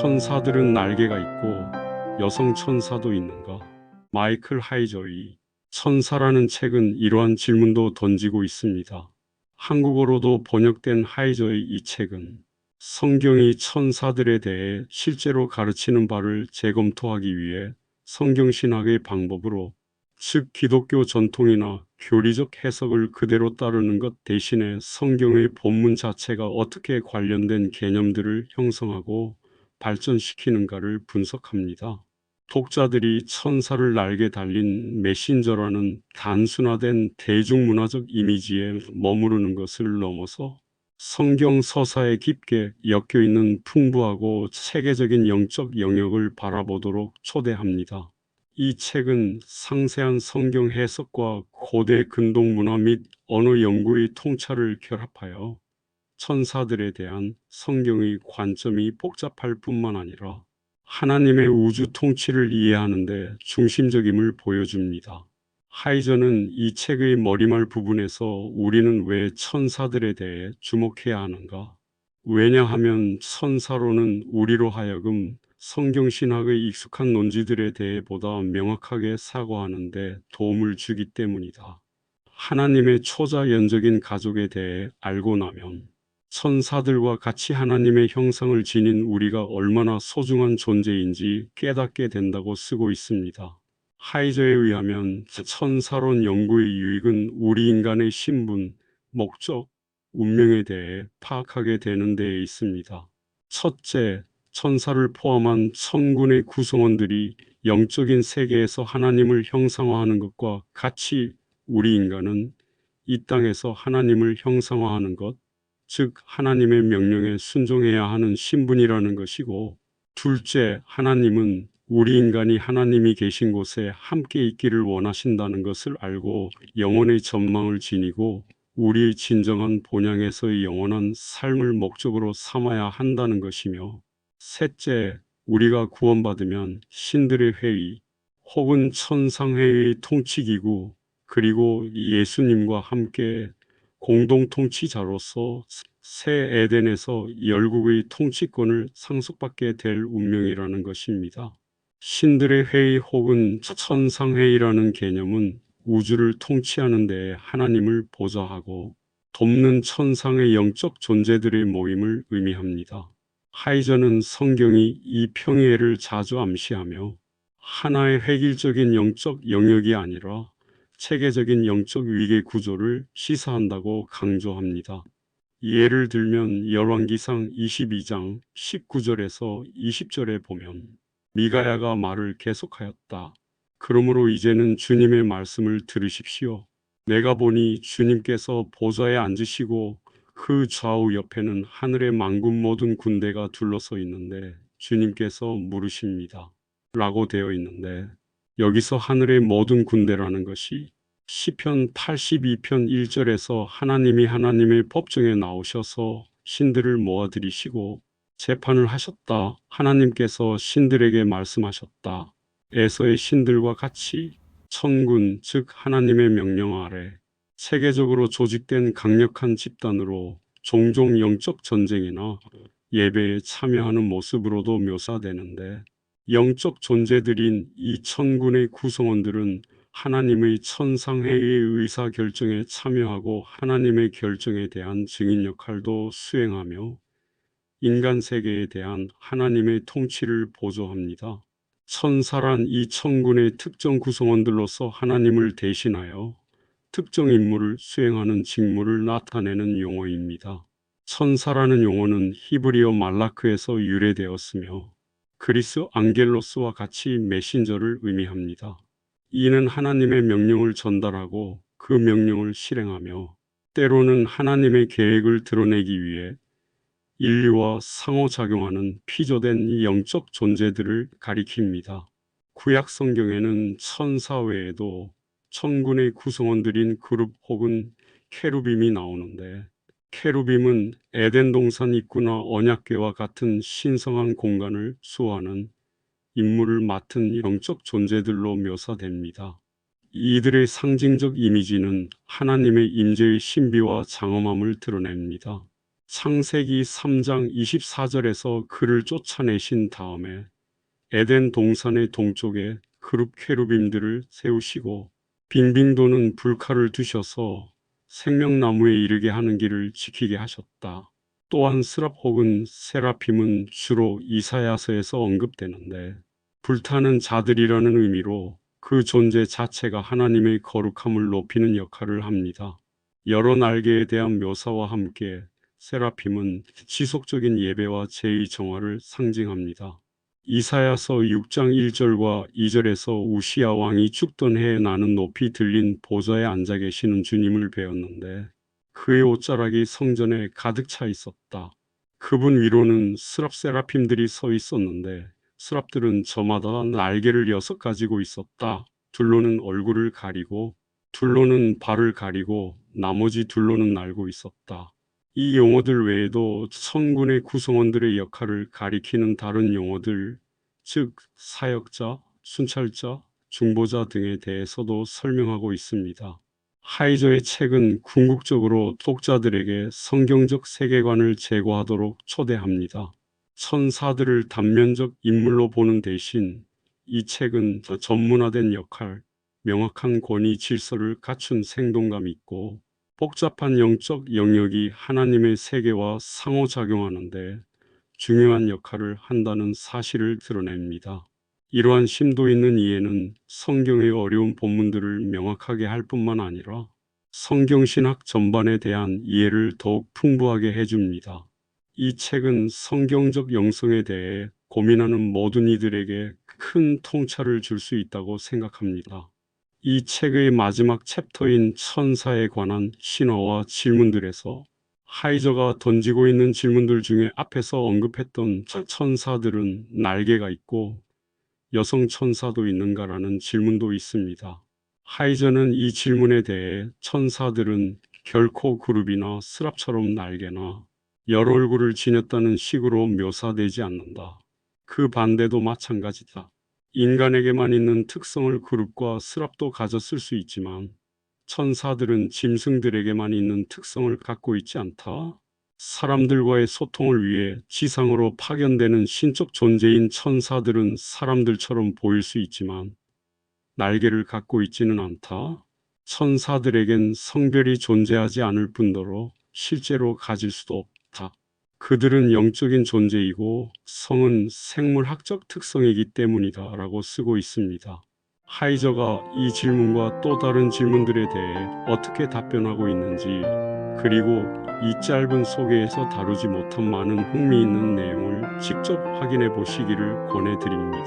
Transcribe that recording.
천사들은 날개가 있고 여성 천사도 있는가? 마이클 하이저의 천사라는 책은 이러한 질문도 던지고 있습니다. 한국어로도 번역된 하이저의 이 책은 성경이 천사들에 대해 실제로 가르치는 바를 재검토하기 위해 성경신학의 방법으로 즉 기독교 전통이나 교리적 해석을 그대로 따르는 것 대신에 성경의 본문 자체가 어떻게 관련된 개념들을 형성하고 발전시키는가를 분석합니다. 독자들이 천사를 날개 달린 메신저라는 단순화된 대중문화적 이미지에 머무르는 것을 넘어서 성경 서사에 깊게 엮여 있는 풍부하고 체계적인 영적 영역을 바라보도록 초대합니다. 이 책은 상세한 성경 해석과 고대 근동 문화 및 언어 연구의 통찰을 결합하여 천사들에 대한 성경의 관점이 복잡할 뿐만 아니라 하나님의 우주 통치를 이해하는 데 중심적임을 보여줍니다. 하이저는 이 책의 머리말 부분에서 우리는 왜 천사들에 대해 주목해야 하는가? 왜냐하면 천사로는 우리로 하여금 성경신학의 익숙한 논지들에 대해 보다 명확하게 사고하는데 도움을 주기 때문이다. 하나님의 초자연적인 가족에 대해 알고 나면 천사들과 같이 하나님의 형상을 지닌 우리가 얼마나 소중한 존재인지 깨닫게 된다고 쓰고 있습니다. 하이저에 의하면 천사론 연구의 유익은 우리 인간의 신분, 목적, 운명에 대해 파악하게 되는 데에 있습니다. 첫째, 천사를 포함한 천군의 구성원들이 영적인 세계에서 하나님을 형상화하는 것과 같이 우리 인간은 이 땅에서 하나님을 형상화하는 것, 즉 하나님의 명령에 순종해야 하는 신분이라는 것이고 둘째 하나님은 우리 인간이 하나님이 계신 곳에 함께 있기를 원하신다는 것을 알고 영혼의 전망을 지니고 우리의 진정한 본향에서의 영원한 삶을 목적으로 삼아야 한다는 것이며 셋째 우리가 구원받으면 신들의 회의 혹은 천상회의 통치기구 그리고 예수님과 함께 공동통치자로서 새 에덴에서 열국의 통치권을 상속받게 될 운명이라는 것입니다. 신들의 회의 혹은 천상회의라는 개념은 우주를 통치하는 데 하나님을 보좌하고 돕는 천상의 영적 존재들의 모임을 의미합니다. 하이저는 성경이 이 평의회를 자주 암시하며 하나의 획일적인 영적 영역이 아니라 체계적인 영적 위계 구조를 시사한다고 강조합니다. 예를 들면 열왕기상 22장 19절에서 20절에 보면 미가야가 말을 계속하였다. 그러므로 이제는 주님의 말씀을 들으십시오. 내가 보니 주님께서 보좌에 앉으시고 그 좌우 옆에는 하늘의 만군 모든 군대가 둘러서 있는데 주님께서 물으십니다. 라고 되어 있는데 여기서 하늘의 모든 군대라는 것이 시편 82편 1절에서 하나님이 하나님의 법정에 나오셔서 신들을 모아들이시고 재판을 하셨다. 하나님께서 신들에게 말씀하셨다. 에서의 신들과 같이 천군, 즉 하나님의 명령 아래 세계적으로 조직된 강력한 집단으로 종종 영적 전쟁이나 예배에 참여하는 모습으로도 묘사되는데 영적 존재들인 이 천군의 구성원들은 하나님의 천상회의의 의사 결정에 참여하고 하나님의 결정에 대한 증인 역할도 수행하며 인간 세계에 대한 하나님의 통치를 보조합니다. 천사란 이 천군의 특정 구성원들로서 하나님을 대신하여 특정 임무를 수행하는 직무를 나타내는 용어입니다. 천사라는 용어는 히브리어 말라크에서 유래되었으며 그리스 앙겔로스와 같이 메신저를 의미합니다. 이는 하나님의 명령을 전달하고 그 명령을 실행하며 때로는 하나님의 계획을 드러내기 위해 인류와 상호작용하는 피조된 영적 존재들을 가리킵니다. 구약 성경에는 천사 외에도 천군의 구성원들인 그룹 혹은 케루빔이 나오는데 케루빔은 에덴 동산 입구나 언약궤와 같은 신성한 공간을 수호하는 임무를 맡은 영적 존재들로 묘사됩니다. 이들의 상징적 이미지는 하나님의 임재의 신비와 장엄함을 드러냅니다. 창세기 3장 24절에서 그를 쫓아내신 다음에 에덴 동산의 동쪽에 그룹 캐루빔들을 세우시고 빙빙 도는 불칼을 두셔서 생명나무에 이르게 하는 길을 지키게 하셨다. 또한 스랍 혹은 세라핌은 주로 이사야서에서 언급되는데 불타는 자들이라는 의미로 그 존재 자체가 하나님의 거룩함을 높이는 역할을 합니다. 여러 날개에 대한 묘사와 함께 세라핌은 지속적인 예배와 제의 정화를 상징합니다. 이사야서 6장 1절과 2절에서 우시야 왕이 죽던 해에 나는 높이 들린 보좌에 앉아 계시는 주님을 배웠는데 그의 옷자락이 성전에 가득 차 있었다. 그분 위로는 스랍 세라핌들이 서 있었는데 스랍들은 저마다 날개를 여섯 가지고 있었다. 둘로는 얼굴을 가리고 둘로는 발을 가리고 나머지 둘로는 날고 있었다. 이 용어들 외에도 성군의 구성원들의 역할을 가리키는 다른 용어들, 즉 사역자, 순찰자, 중보자 등에 대해서도 설명하고 있습니다. 하이저의 책은 궁극적으로 독자들에게 성경적 세계관을 제고하도록 초대합니다. 천사들을 단면적 인물로 보는 대신 이 책은 더 전문화된 역할, 명확한 권위 질서를 갖춘 생동감이 있고 복잡한 영적 영역이 하나님의 세계와 상호작용하는데 중요한 역할을 한다는 사실을 드러냅니다. 이러한 심도 있는 이해는 성경의 어려운 본문들을 명확하게 할 뿐만 아니라 성경신학 전반에 대한 이해를 더욱 풍부하게 해줍니다. 이 책은 성경적 영성에 대해 고민하는 모든 이들에게 큰 통찰을 줄 수 있다고 생각합니다. 이 책의 마지막 챕터인 천사에 관한 신어와 질문들에서 하이저가 던지고 있는 질문들 중에 앞에서 언급했던 저 천사들은 날개가 있고 여성 천사도 있는가라는 질문도 있습니다. 하이저는 이 질문에 대해 천사들은 결코 그룹이나 스랍처럼 날개나 여러 얼굴을 지녔다는 식으로 묘사되지 않는다. 그 반대도 마찬가지다. 인간에게만 있는 특성을 그룹과 스랍도 가졌을 수 있지만 천사들은 짐승들에게만 있는 특성을 갖고 있지 않다. 사람들과의 소통을 위해 지상으로 파견되는 신적 존재인 천사들은 사람들처럼 보일 수 있지만 날개를 갖고 있지는 않다. 천사들에겐 성별이 존재하지 않을 뿐더러 실제로 가질 수도 없다. 그들은 영적인 존재이고 성은 생물학적 특성이기 때문이다 라고 쓰고 있습니다. 하이저가 이 질문과 또 다른 질문들에 대해 어떻게 답변하고 있는지 그리고 이 짧은 소개에서 다루지 못한 많은 흥미있는 내용을 직접 확인해 보시기를 권해드립니다.